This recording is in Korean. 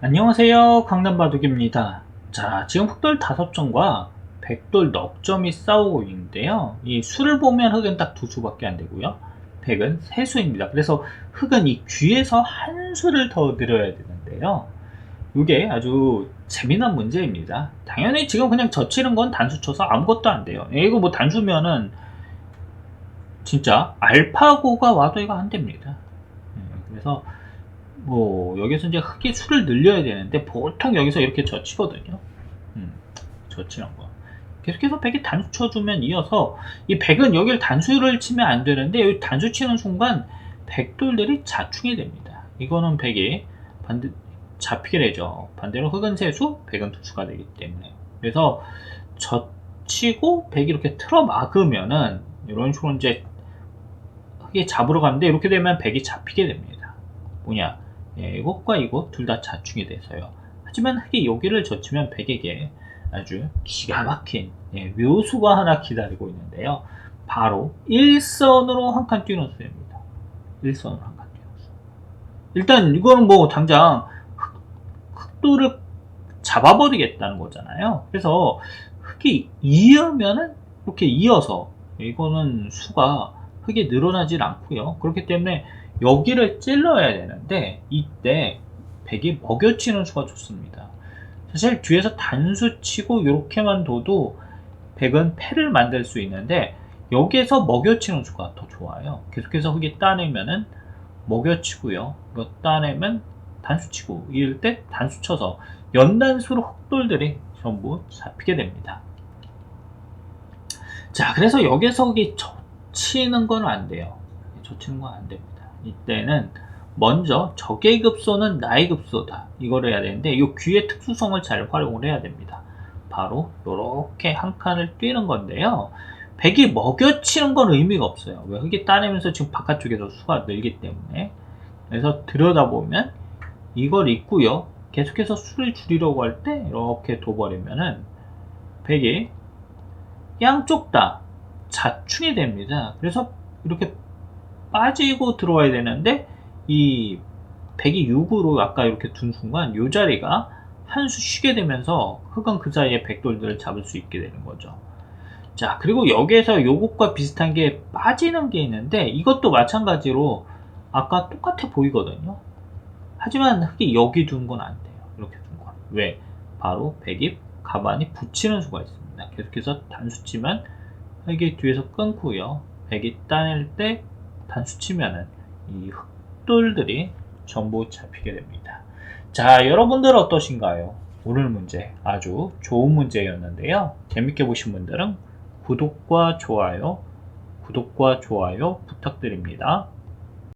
안녕하세요 강남바둑입니다. 자 지금 흑돌 5점과 백돌 넉 점이 싸우고 있는데요. 이 수를 보면 흑은 딱 두 수밖에 안 되고요. 백은 세 수입니다. 그래서 흑은 이 귀에서 한 수를 더 늘어야 되는데요. 이게 아주 재미난 문제입니다. 당연히 지금 그냥 젖히는 건 단수 쳐서 아무것도 안 돼요. 이거 뭐 단수면은 진짜 알파고가 와도 이거 안 됩니다. 네, 그래서 뭐 여기서 이제 흑의 수를 늘려야 되는데 보통 여기서 이렇게 젖히거든요. 음, 젖히는 거. 계속해서 100이 단수 쳐주면 이어서 이 100은 여기를 단수를 치면 안 되는데 여기 단수 치는 순간 백돌들이 자충이 됩니다. 이거는 100이 반대 잡히게 되죠. 반대로 흑은 세수, 100은 투수가 되기 때문에. 그래서 젖히고 100이 이렇게 틀어 막으면은 이런 식으로 이제 흑이 잡으러 가는데 이렇게 되면 100이 잡히게 됩니다. 뭐냐? 예, 이것과 이것 둘 다 자충이 돼서요. 하지만 흑이 여기를 젖히면 백에게 아주 기가 막힌 예, 묘수가 하나 기다리고 있는데요. 바로 일선으로 한 칸 뛰는 수입니다. 일선으로 한 칸 뛰는 수. 일단 이거는 뭐 당장 흑, 흑도를 잡아버리겠다는 거잖아요. 그래서 흑이 이으면은 이렇게 이어서 이거는 수가 흑이 늘어나질 않고요. 그렇기 때문에 여기를 찔러야 되는데 이때 백이 먹여치는 수가 좋습니다. 사실 뒤에서 단수 치고 이렇게만 둬도 백은 패를 만들 수 있는데 여기에서 먹여치는 수가 더 좋아요. 계속해서 흑이 따내면은 먹여치고요. 이거 따내면 단수 치고 이럴 때 단수 쳐서 연단수로 흑돌들이 전부 잡히게 됩니다. 자, 그래서 여기서 흑이 젖히는 건 안 돼요. 젖히는 건 안 됩니다. 이때는 먼저 적의 급소는 나의 급소다. 이걸 해야 되는데 이 귀의 특수성을 잘 활용을 해야 됩니다. 바로 이렇게 한 칸을 뛰는 건데요. 백이 먹여치는 건 의미가 없어요. 왜 흙이 따내면서 지금 바깥쪽에서 수가 늘기 때문에. 그래서 들여다보면 이걸 있고요. 계속해서 수를 줄이려고 할 때 이렇게 둬버리면은 백이 양쪽 다 자충이 됩니다. 그래서 이렇게 빠지고 들어와야 되는데 이 백이 6으로 아까 이렇게 둔 순간 이 자리가 한 수 쉬게 되면서 흑은 그 사이에 백돌들을 잡을 수 있게 되는 거죠. 자 그리고 여기에서 요것과 비슷한 게 빠지는 게 있는데 이것도 마찬가지로 아까 똑같아 보이거든요. 하지만 흑이 여기 둔 건 안 돼요. 이렇게 둔 건. 왜? 바로 백이 가만히 붙이는 수가 있습니다. 계속해서 단수 치면 흑이 뒤에서 끊고요. 백이 따낼 때 단수 치면은 이 흑돌들이 전부 잡히게 됩니다. 자, 여러분들 어떠신가요? 오늘 문제 아주 좋은 문제였는데요. 재밌게 보신 분들은 구독과 좋아요, 구독과 좋아요 부탁드립니다.